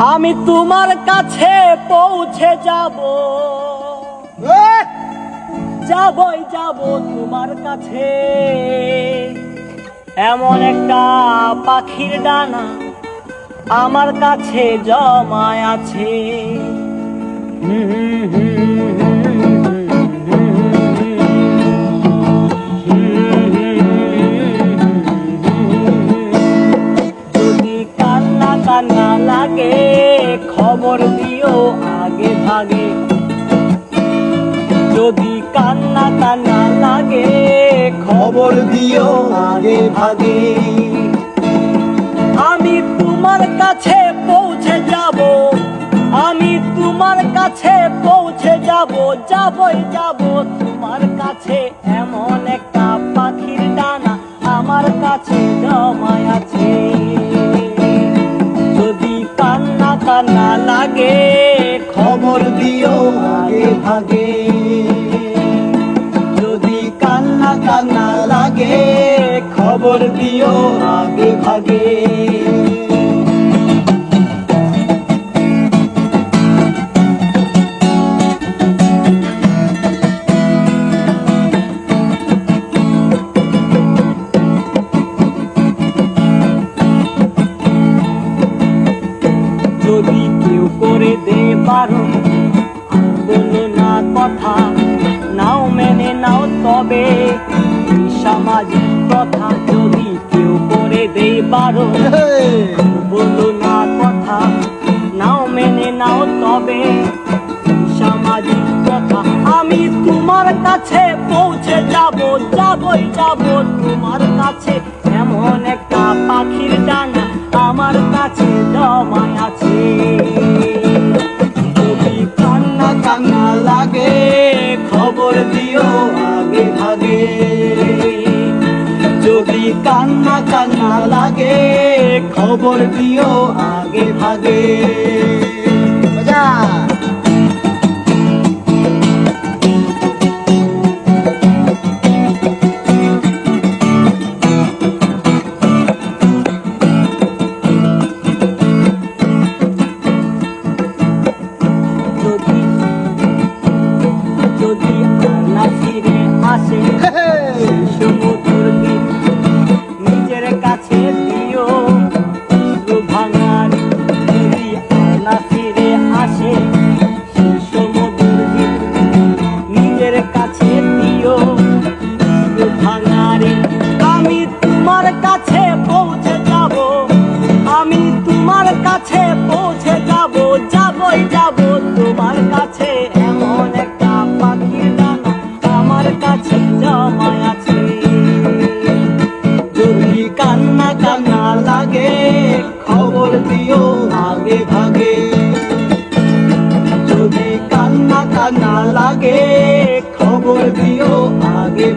আমি তোমার কাছে পৌঁছে যাব। যাবই যাব তোমার কাছে। এমন একটা পাখির ডানা আমার কাছে জমায় আছে। যদি কান্না লাগে, খবর দিও আগে ভাগে। যদি কান্না কান্না লাগে, খবর দিও আগে ভাগে। আমি তোমার কাছে পৌঁছে যাব, আমি তোমার কাছে পৌঁছে যাব, যাবই যাব। তোমার কাছে এমন একটা পাখির ডানা আমার কাছে জমায় আছে। কান্না লাগে। খবর দিও আগে ভাগে। যদি কান্না কান্না লাগে খবর দিও আগে ভাগে। যদি কেউ করে দে পারো বলো না কথা, নাও মেনে নাও তবে সামাজিক কথা যদি কেউ করে দে পারো, বলো না কথা, নাও মেনে নাও তবে সামাজিক কথা। আমি তোমার কাছে পৌঁছে যাব, যাবই যাব তোমার কাছে। এমন একটা খবর দিও আগে ভাগে। যদি কান্না কান্না লাগে খবর দিও আগে ভাগে।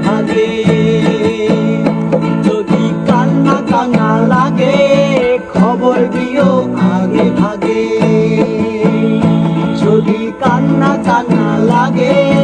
ভাগে যদি কান্না কান্না লাগে খবর দিও আগে ভাগে। যদি কান্না কান্না লাগে